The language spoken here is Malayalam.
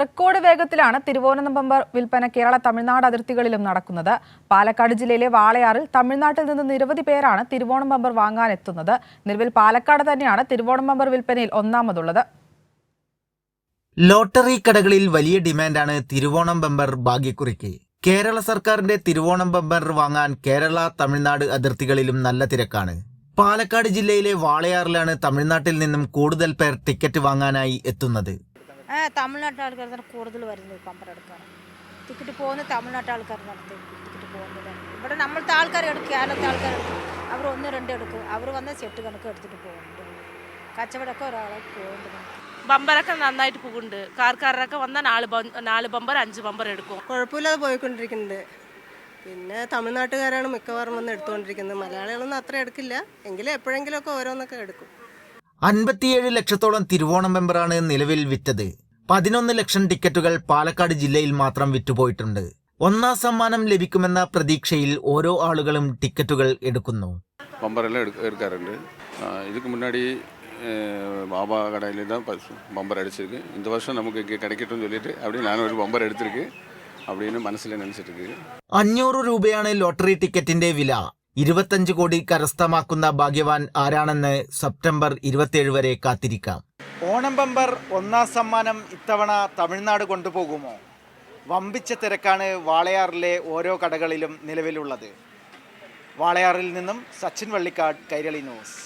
റെക്കോർഡ് വേഗത്തിലാണ് തിരുവോണ ബമ്പർ വിൽപ്പന കേരള തമിഴ്നാട് അതിർത്തികളിലും നടക്കുന്നത്. പാലക്കാട് ജില്ലയിലെ വാളയാറിൽ തമിഴ്നാട്ടിൽ നിന്ന് നിരവധി പേരാണ് തിരുവോണം വാങ്ങാനെത്തുന്നത്. നിലവിൽ പാലക്കാട് തന്നെയാണ് തിരുവോണം ബമ്പർ വിൽപ്പനയിൽ ഒന്നാമതുള്ളത്. ലോട്ടറി കടകളിൽ വലിയ ഡിമാൻഡാണ് തിരുവോണം ബമ്പർ ഭാഗ്യക്കുറിക്ക്. കേരള സർക്കാരിന്റെ തിരുവോണം ബമ്പർ വാങ്ങാൻ കേരള തമിഴ്നാട് അതിർത്തികളിലും നല്ല തിരക്കാണ്. പാലക്കാട് ജില്ലയിലെ വാളയാറിലാണ് തമിഴ്നാട്ടിൽ നിന്നും കൂടുതൽ പേർ ടിക്കറ്റ് വാങ്ങാനായി എത്തുന്നത്. തമിഴ്നാട്ടിലെ ആൾക്കാർ തന്നെ കൂടുതൽ വരുന്നത് പമ്പറം എടുക്കാൻ ടിക്കറ്റ് പോകുന്ന തമിഴ്നാട്ടിലെ ആൾക്കാർ നടത്തി ടിക്കറ്റ് പോകുന്നത്. ഇവിടെ നമ്മളത്തെ ആൾക്കാർ എടുക്കും കേരളത്തെ ആൾക്കാർ എടുക്കും. അവർ ഒന്ന് രണ്ട് എടുക്കും. അവർ വന്ന് സെറ്റ് കണക്ക് എടുത്തിട്ട് പോകുന്നുണ്ട്. കച്ചവടമൊക്കെ ഒരാളെ പോകുന്നുണ്ട്. ബമ്പറൊക്കെ നന്നായിട്ട് പോകുന്നുണ്ട്. കാർക്കാരൊക്കെ വന്നാൽ നാല് നാല് ബമ്പർ അഞ്ച് ബമ്പർ എടുക്കും. കുഴപ്പമില്ലാതെ പോയിക്കൊണ്ടിരിക്കുന്നുണ്ട്. പിന്നെ തമിഴ്നാട്ടുകാരാണ് മിക്കവാറും വന്ന് എടുത്തുകൊണ്ടിരിക്കുന്നത്. മലയാളികളൊന്നും അത്ര എടുക്കില്ല. എങ്കിലും എപ്പോഴെങ്കിലുമൊക്കെ ഓരോന്നൊക്കെ എടുക്കും. അൻപത്തിയേഴ് ലക്ഷത്തോളം തിരുവോണം ബമ്പറാണ് നിലവിൽ വിറ്റത്. പതിനൊന്ന് ലക്ഷം ടിക്കറ്റുകൾ പാലക്കാട് ജില്ലയിൽ മാത്രം വിറ്റുപോയിട്ടുണ്ട് ഒന്നാം സമ്മാനം ലഭിക്കുമെന്ന പ്രതീക്ഷയിൽ ഓരോ ആളുകളും ടിക്കറ്റുകൾ എടുക്കുന്നു பம்பரெல்லாம் எடுக்க இருக்காருண்டு இதுக்கு முன்னாடி அஹ், பாபா கடையில் தான் பஸ் பம்பர் அடிச்சிருக்கு இந்த வருஷம் நமக்கு இங்கே கிடைக்கட்டும்னு சொல்லிட்டு அப்படியே நானும் ஒரு பம்பர் எடுத்திருக்கு அப்படின்னு மனசில் நினச்சிட்டு இருக்கு അഞ്ഞൂറ് രൂപയാണ് ലോട്ടറി ടിക്കറ്റിന്റെ വില ഇരുപത്തഞ്ച് കോടി കരസ്ഥമാക്കുന്ന ഭാഗ്യവാൻ ആരാണെന്ന് സെപ്റ്റംബർ ഇരുപത്തിയേഴ് വരെ കാത്തിരിക്കാം ഓണം ബമ്പർ ഒന്നാം സമ്മാനം ഇത്തവണ തമിഴ്നാട് കൊണ്ടുപോകുമോ? വമ്പിച്ച തിരക്കാണ് വാളയാറിലെ ഓരോ കടകളിലും നിലവിലുള്ളത്. വാളയാറിൽ നിന്നും സച്ചിൻ വള്ളിക്കാട് കൈരളി ന്യൂസ്.